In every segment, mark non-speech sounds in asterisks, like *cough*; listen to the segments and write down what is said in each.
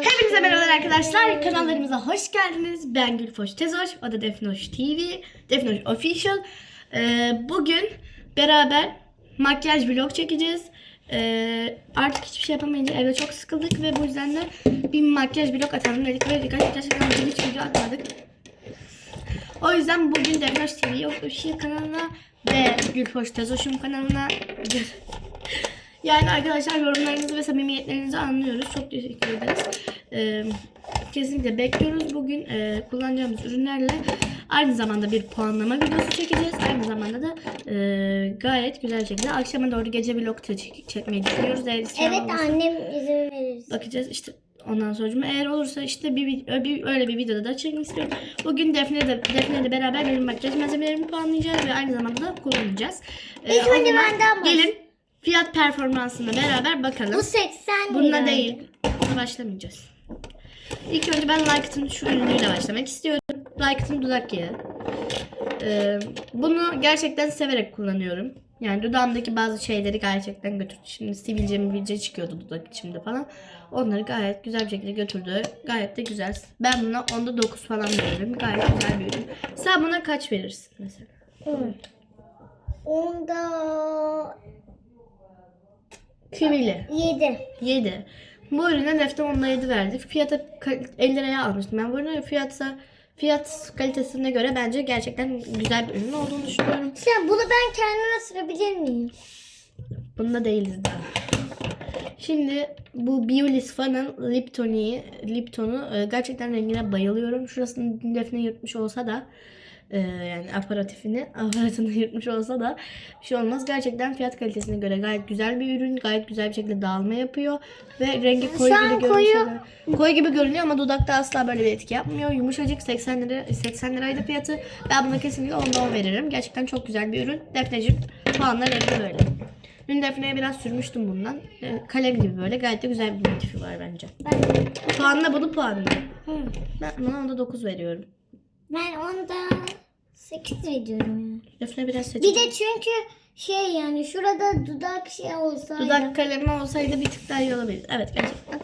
Hepinize merhabalar arkadaşlar. Kanallarımıza hoş geldiniz. Ben Gülfoş Tezoş. O da Defnoş TV. Defnoş Official. Ee, bugün beraber makyaj vlog çekeceğiz. Ee, artık hiçbir şey yapamayınca evde çok sıkıldık ve bu yüzden de bir makyaj vlog atalım dedik ve gerçekten gerçekten hiç video atmadık. O yüzden bugün Defnoş TV Official kanalına ve Gülfoş Tezoş'un kanalına yani arkadaşlar yorumlarınızı ve samimiyetlerinizi anlıyoruz. Çok teşekkür ederiz. Ee, kesinlikle bekliyoruz. Bugün e, kullanacağımız ürünlerle aynı zamanda bir puanlama videosu çekeceğiz. Aynı zamanda da e, gayet güzel şekilde akşama doğru gece vlog çek- çekmeyi düşünüyoruz. Eğer Evet olursa annem izin verir. bakacağız işte ondan sonra eğer olursa işte bir, vid- bir öyle bir videoda da çekmek istiyorum. Bugün Defne de Defne de beraber benim makyaj malzemelerimi puanlayacağız ve aynı zamanda da kullanacağız. Ee, İlk önce benden baş- Gelin fiyat performansına beraber bakalım. Bu 80 lira. Bununla değil. Buna başlamayacağız. İlk önce ben Lycat'ın şu ürünüyle başlamak istiyorum. Lycat'ın dudak yağı. Ee, bunu gerçekten severek kullanıyorum. Yani dudağımdaki bazı şeyleri gerçekten götürdü. Şimdi sivilce mivilce çıkıyordu dudak içimde falan. Onları gayet güzel bir şekilde götürdü. Gayet de güzel. Ben buna onda 9 falan veririm. Gayet güzel bir ürün. Sen buna kaç verirsin mesela? Onda Kivili. 7. 7. Bu ürüne Defne 10'da 7 verdi. Fiyata kal- 50 liraya almıştım ben bu ürünü. Fiyatsa fiyat kalitesine göre bence gerçekten güzel bir ürün olduğunu düşünüyorum. Sen bunu ben kendime sürebilir miyim? Bunda değiliz daha. Şimdi bu Biolis Fan'ın Lipton'i, Lipton'u e, gerçekten rengine bayılıyorum. Şurasını Defne yırtmış olsa da e, yani aparatifini, *laughs* aparatını yırtmış olsa da bir şey olmaz. Gerçekten fiyat kalitesine göre gayet güzel bir ürün. Gayet güzel bir şekilde dağılma yapıyor. Ve rengi koyu gibi koyu. görünüyor. Koyu gibi görünüyor ama dudakta asla böyle bir etki yapmıyor. Yumuşacık 80 lira 80 liraydı fiyatı. Ben buna kesinlikle 10'da 10 veririm. Gerçekten çok güzel bir ürün. Defneciğim puanlar evde böyle. Dün Defne'ye biraz sürmüştüm bundan. Ee, Kalem gibi böyle. Gayet de güzel bir motifi var bence. Ben, Puanla bunu puanla. Ben buna onda 9 veriyorum. Ben onda 8 veriyorum yani. Defne biraz seçici. Bir de çünkü şey yani şurada dudak şey olsaydı. Dudak kalemi olsaydı bir tık daha iyi olabilir. Evet gerçekten.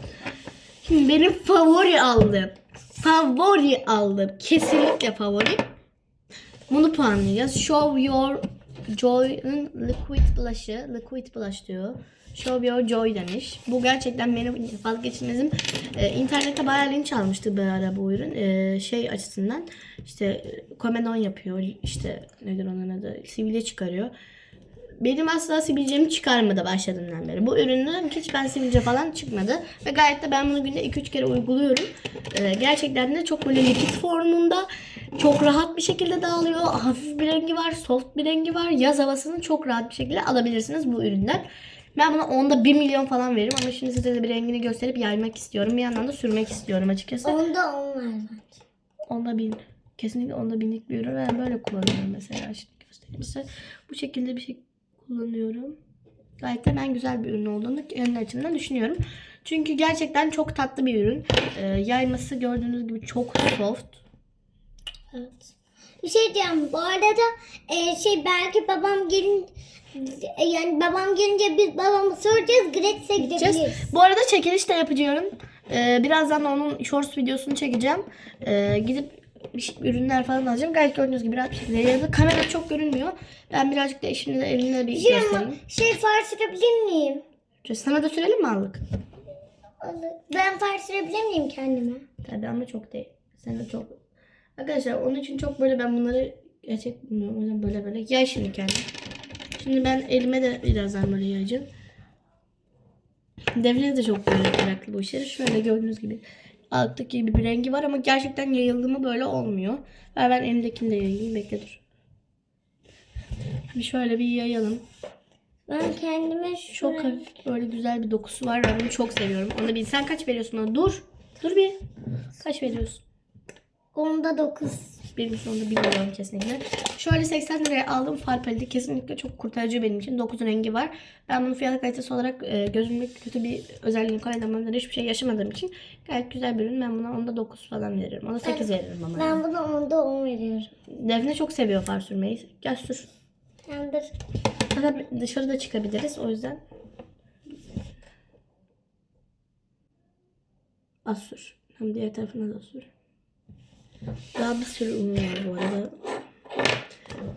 Şimdi benim favori aldığım. Favori aldığım. Kesinlikle favori. Bunu puanlayacağız. Show Your Joy'ın Liquid Blush'ı. Liquid Blush diyor. Show Your Joy demiş. Bu gerçekten benim vazgeçilmezim. Ee, internette bayağı linç almıştı bir ara bu ürün. Ee, şey açısından işte komedon yapıyor. İşte nedir onun adı? Sivilce çıkarıyor. Benim asla sivilcemi çıkarmadı başladığımdan beri. Bu ürünün hiç ben sivilce falan çıkmadı. Ve gayet de ben bunu günde 2-3 kere uyguluyorum. Ee, gerçekten de çok böyle likit formunda. Çok rahat bir şekilde dağılıyor. Hafif bir rengi var, soft bir rengi var. Yaz havasını çok rahat bir şekilde alabilirsiniz bu üründen. Ben buna onda 1 milyon falan veririm ama şimdi size de bir rengini gösterip yaymak istiyorum. Bir yandan da sürmek istiyorum açıkçası. Onda 10 ver bence. Onda bin. Kesinlikle onda binlik bir ürün. Ben böyle kullanıyorum mesela. Şimdi göstereyim size. Bu şekilde bir şey kullanıyorum. Gayet de ben güzel bir ürün olduğunu kendi açımdan düşünüyorum. Çünkü gerçekten çok tatlı bir ürün. Ee, yayması gördüğünüz gibi çok soft. Evet. Bir şey diyeceğim. Bu arada e, şey belki babam gelin yani babam gelince biz babamı soracağız. Gratis'e Gideceğiz. Bu arada çekiliş de yapacağım. Ee, birazdan da onun shorts videosunu çekeceğim. Ee, gidip şey- ürünler falan alacağım. Gayet gördüğünüz gibi rahat bir şekilde. Yanında kamera çok görünmüyor. Ben birazcık da eşimle de elimle bir Şey ama göstereyim. şey far sürebilir miyim? Sana da sürelim mi aldık? Olur. Ben far sürebilir miyim kendime? Tabii ama çok değil. Sen de çok. Arkadaşlar onun için çok böyle ben bunları gerçek bilmiyorum. O yüzden böyle böyle yay şimdi kendim. Şimdi ben elime de birazdan böyle yayacağım. Defne de çok böyle meraklı bu işleri. Şöyle gördüğünüz gibi alttaki gibi bir rengi var ama gerçekten yayıldı mı böyle olmuyor. Ver ben elimdekini de yayayım. Bekle dur. Bir şöyle bir yayalım. Ben kendime Çok şuraya... hafif böyle güzel bir dokusu var. Ben bunu çok seviyorum. Onu bil. Sen kaç veriyorsun ona? Dur. Dur bir. Kaç veriyorsun? Onda 9. Benim sonunda bilmiyorum kesinlikle. Şöyle 80 liraya aldığım far paleti kesinlikle çok kurtarıcı benim için. 9 rengi var. Ben bunu fiyat kalitesi olarak e, gözümde kötü bir özelliğini kaydetmemden hiçbir şey yaşamadığım için gayet güzel bir ürün. Ben buna onda 9 falan veririm. Ona 8 veririm ama. yani. Ben buna onda 10 veriyorum. Defne çok seviyor far sürmeyi. Gel sür. Tamamdır. Fakat dışarıda çıkabiliriz o yüzden. Az sür. Hem diğer tarafına da sür. Daha bir sürü ürün var bu arada.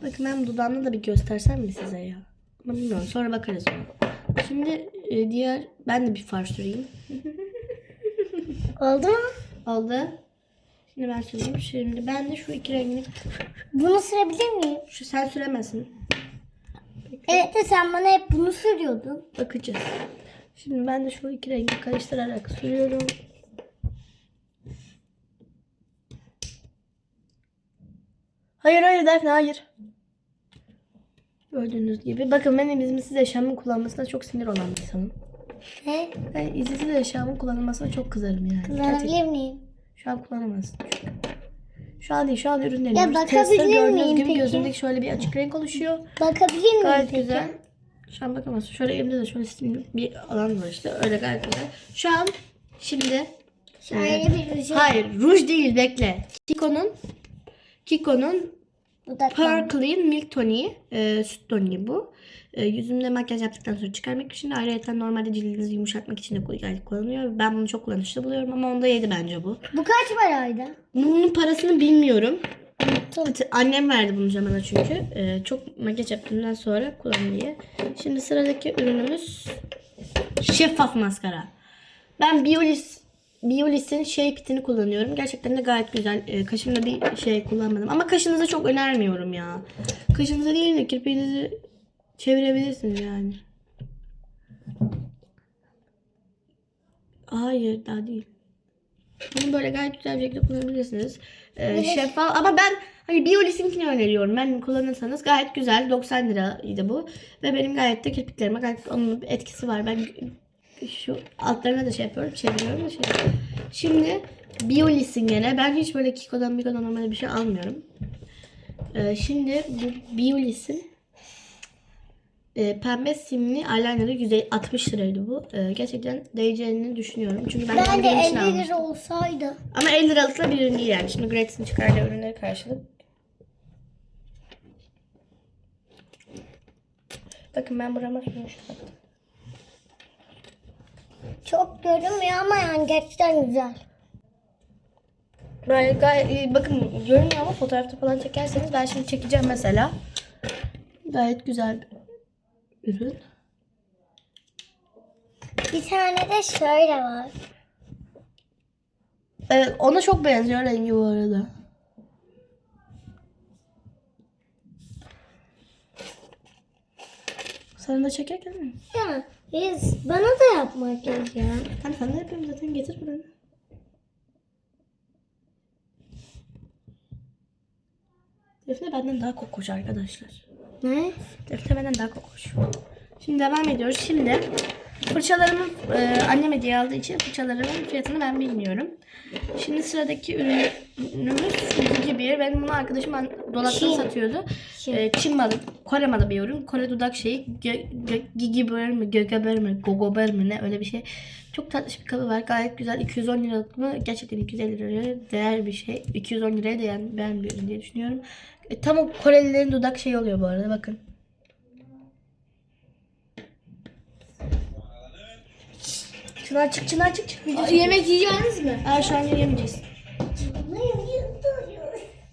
Bakın ben dudağını da bir göstersem mi size ya? Ama bilmiyorum. Sonra bakarız ona. Şimdi e, diğer ben de bir far süreyim. Oldu mu? Oldu. Şimdi ben süreyim. Şimdi ben de şu iki rengini Bunu sürebilir miyim? şu sen süremezsin. Evet de sen bana hep bunu sürüyordun. Bakacağız. Şimdi ben de şu iki rengi karıştırarak sürüyorum. Hayır hayır Defne hayır. Gördüğünüz gibi. Bakın ben izinsiz eşyamın kullanmasına çok sinir olan bir insanım. Ne? Ben izinsiz eşyamın kullanılmasına çok kızarım yani. Gerçekten. Kullanabilir miyim? Şu an kullanamazsın çünkü. Şu an değil şu an ürün Ya deniyoruz. bakabilir Tester gördüğünüz miyim gibi peki? gözümdeki şöyle bir açık renk oluşuyor. Bakabilir miyim Gayet peki? güzel. Şu an bakamazsın. Şöyle elimde de şöyle simli bir alan var işte. Öyle gayet güzel. Şu an şimdi Şöyle bir ucu. hayır ruj değil bekle. Kiko'nun Kiko'nun Pearl Clean Milk Toniği. E, süt toniği bu. E, yüzümde makyaj yaptıktan sonra çıkarmak için ayrıca normalde cildinizi yumuşatmak için de kullanılıyor. Ben bunu çok kullanışlı buluyorum ama onda yedi bence bu. Bu kaç var ayda? Bunun parasını bilmiyorum. Tamam. Annem verdi bunu zamana çünkü. Ee, çok makyaj yaptığımdan sonra kullan diye. Şimdi sıradaki ürünümüz şeffaf maskara. Ben Biolis Biolis'in Shea Pit'ini kullanıyorum. Gerçekten de gayet güzel. Ee, kaşımda bir şey kullanmadım. Ama kaşınıza çok önermiyorum ya. Kaşınıza değil de kirpiğinizi çevirebilirsiniz yani. Hayır daha değil. Bunu böyle gayet güzel bir şekilde kullanabilirsiniz. Ee, şeffaf ama ben hani Biolis'inkini öneriyorum. Ben kullanırsanız gayet güzel. 90 liraydı bu. Ve benim gayet de kirpiklerime gayet onun etkisi var. Ben şu altlarına da şey yapıyorum. Çeviriyorum da şey. Şimdi Biolis'in gene. Ben hiç böyle Kiko'dan Miko'dan normalde bir şey almıyorum. Ee, şimdi bu Biolis'in e, pembe simli eyeliner'ı 160 liraydı bu. Ee, gerçekten değeceğini düşünüyorum. Çünkü ben, Ben de kendim için 50 almıştım. lira olsaydı. Ama 50 liralık da bir ürün değil yani. Şimdi Gratis'in çıkardığı ürünleri karşılık. Bakın ben burama sürmüştüm. Çok görünmüyor ama yani gerçekten güzel. Böyle gayet, bakın görünüyor ama fotoğrafta falan çekerseniz ben şimdi çekeceğim mesela. Gayet güzel bir ürün. Bir tane de şöyle var. Evet ona çok benziyor rengi bu arada. Sana da çekerken mi? Ya biz bana da yapmak gerek ya. Hani de yapıyorum zaten getir buranı. Defne benden daha kokoş arkadaşlar. Ne? Defne benden daha kokoş. Şimdi devam ediyoruz. Şimdi fırçalarımı e, annem hediye aldığı için fırçalarımın fiyatını ben bilmiyorum. Şimdi sıradaki ürünümüz şu Gigi bir. Benim bunu arkadaşım an- dolapta Çin. satıyordu. Çin. E, Çin malı, Kore malı bir ürün. Kore dudak şeyi. Gö, gö, Gigi bir mi, Gögeber mi, Gogober mi ne öyle bir şey. Çok tatlış bir kabı var. Gayet güzel. 210 liralık mı? Gerçekten 250 liraya değer bir şey. 210 liraya değen ben bir ürün diye düşünüyorum. E, tam o Korelilerin dudak şeyi oluyor bu arada. Bakın. Çınar çık, Çınar çık, çık. Videosu Yemek yiyeceğiniz mi? Aa, şu an yemeyeceğiz.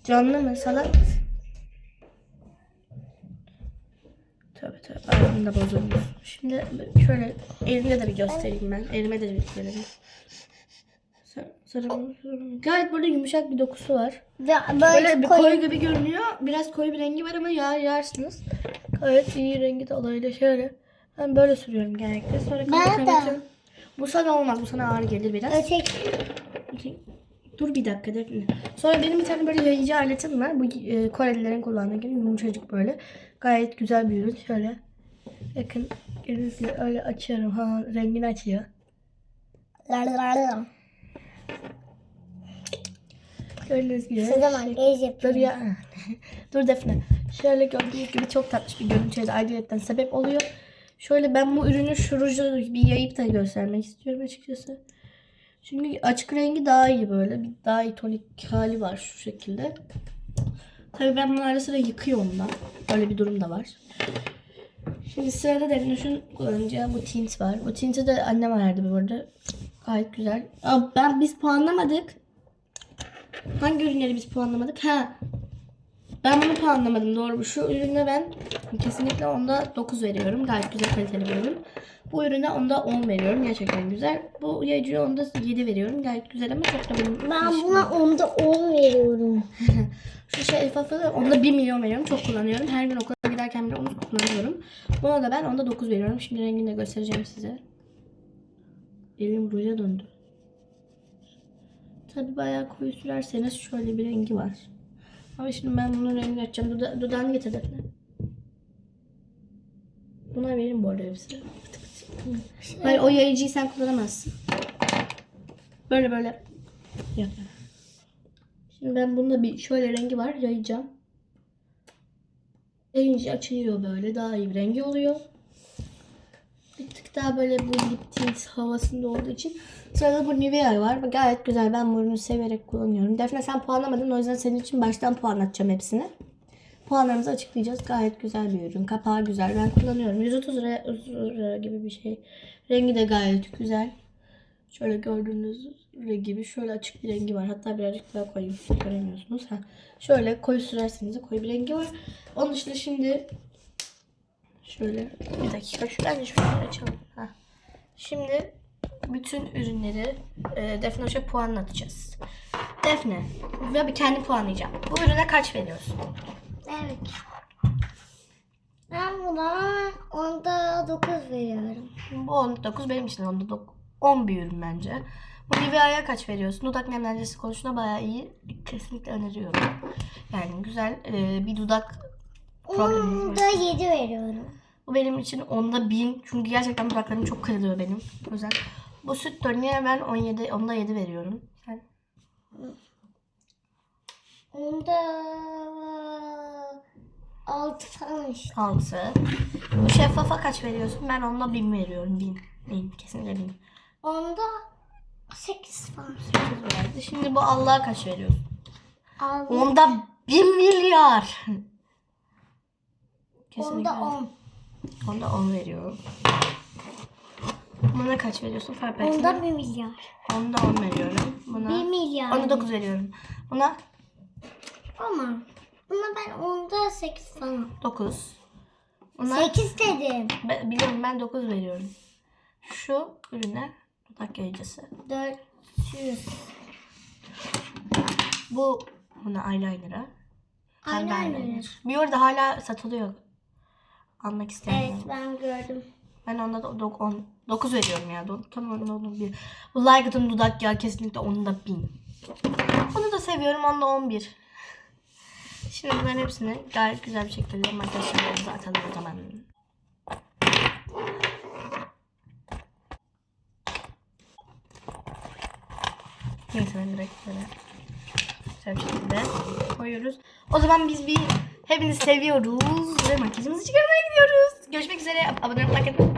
Canlı mı? Salak mısın? Tövbe tövbe. Ağzım da bozulmuş. Şimdi şöyle elimde de bir göstereyim ben. Elime de bir göstereyim. Sar- sarı- Gayet böyle yumuşak bir dokusu var. Ve Böyle böyle bir koyu. koyu gibi görünüyor. Biraz koyu bir rengi var ama yağ yarsınız. Gayet iyi rengi de olayla şöyle. Ben böyle sürüyorum genellikle. Sonra Ben de. Bu sana olmaz. Bu sana ağır gelir biraz. Öteki. Dur bir dakika Defne. Sonra benim bir tane böyle yayıcı aletim var. Bu e, Korelilerin kullandığı gibi yumuşacık böyle. Gayet güzel bir ürün. Şöyle. Bakın gördüğünüz gibi öyle açıyorum. Ha rengini açıyor. Gördüğünüz gibi. Size makyaj Dur ya. *laughs* Dur Defne. Şöyle gördüğünüz gibi çok tatlış bir görüntüye de ayrıyetten sebep oluyor. Şöyle ben bu ürünü şu ruju bir yayıp da göstermek istiyorum açıkçası. Çünkü açık rengi daha iyi böyle. Bir daha iyi tonik hali var şu şekilde. Tabii ben bunu ara sıra yıkıyorum da. Öyle bir durum da var. Şimdi sırada Defne'nin kullanacağı bu tint var. Bu tinti de annem verdi bu arada. Gayet güzel. Aa, ben biz puanlamadık. Hangi ürünleri biz puanlamadık? Ha. Ben bunu puanlamadım doğru. Şu ürüne ben kesinlikle onda 9 veriyorum. Gayet güzel kaliteli bir ürün. Bu ürüne onda 10 veriyorum. Gerçekten güzel. Bu yayıcıya onda 7 veriyorum. Gayet güzel ama çok da benim Ben işim buna onda 10 veriyorum. *laughs* Şu şeffafı da onda 1 milyon veriyorum. Çok kullanıyorum. Her gün okula giderken bile onu kullanıyorum. Buna da ben onda 9 veriyorum. Şimdi rengini de göstereceğim size. Elim ruja döndü. Tabi bayağı koyu sürerseniz şöyle bir rengi var. Ama şimdi ben bunun rengini açacağım. Duda dudağını getir Defne. Buna verin bu arada hepsini. Hayır o yayıcıyı sen kullanamazsın. Böyle böyle. Yok. Şimdi ben bunda bir şöyle rengi var yayacağım. Yayınca açılıyor böyle daha iyi bir rengi oluyor. Bir tık daha böyle bu lip tint havasında olduğu için. Sırada bu Nivea var. Gayet güzel. Ben bu ürünü severek kullanıyorum. Defne sen puanlamadın. O yüzden senin için baştan puan atacağım hepsini. Puanlarımızı açıklayacağız. Gayet güzel bir ürün. Kapağı güzel. Ben kullanıyorum. 130 lira, 130 lira gibi bir şey. Rengi de gayet güzel. Şöyle gördüğünüz gibi şöyle açık bir rengi var. Hatta birazcık daha koyu göremiyorsunuz. Ha. Şöyle koyu sürerseniz de koyu bir rengi var. Onun dışında şimdi şöyle bir dakika şuradan şöyle açalım. Ha. Şimdi bütün ürünleri e, Defne Hoş'a puanlatacağız. Defne ve bir kendi puanlayacağım. Bu ürüne kaç veriyorsun? Evet. Ben buna onda 9 veriyorum. Bu 19 benim için onda dok- 10 bir ürün bence. Bu Nivea'ya kaç veriyorsun? Dudak nemlendirici konusunda bayağı iyi. Kesinlikle öneriyorum. Yani güzel e, bir dudak probleminiz var. Onda 7 veriyorum. Bu benim için onda 1000. Çünkü gerçekten dudaklarım çok kırılıyor benim. O yüzden. Bu süt toniğe ben 17, onda 7 veriyorum. Sen Onda 6 falan işte. 6. Bu şeffafa kaç veriyorsun? Ben onda 1000 veriyorum. 1000. 1000. Kesinlikle 1000. Onda 8 falan. 8 verdi. Şimdi bu Allah'a kaç veriyorsun? Aldı. Onda 1 milyar. Kesinlikle. Onda 10. Onda 10 veriyorum. Buna kaç veriyorsun? Fark Onda 1 milyar. Onda 10 veriyorum. Buna 1 milyar. Onda 9 veriyorum. Buna Ama buna ben onda 8 falan. 9. Buna 8 dedim. ben, biliyorum ben 9 veriyorum. Şu ürüne dudak yayıcısı. 400. Bu buna eyeliner'a. Eyeliner. Bir orada hala satılıyor. Almak isteyenler. Evet ben gördüm. Ben onda da 9 veriyorum ya. Do- Tam onda onu bir. Bu Lygat'ın dudak yağı kesinlikle onda 1000. Onu da seviyorum. Onda 11. Şimdi bunların hepsini gayet güzel bir şekilde makyajlarımıza atalım o zaman. Neyse ben direkt böyle güzel bir şekilde koyuyoruz. O zaman biz bir hepinizi seviyoruz ve makyajımızı çıkarmaya gidiyoruz. Görüşmek üzere. Abone olmayı unutmayın.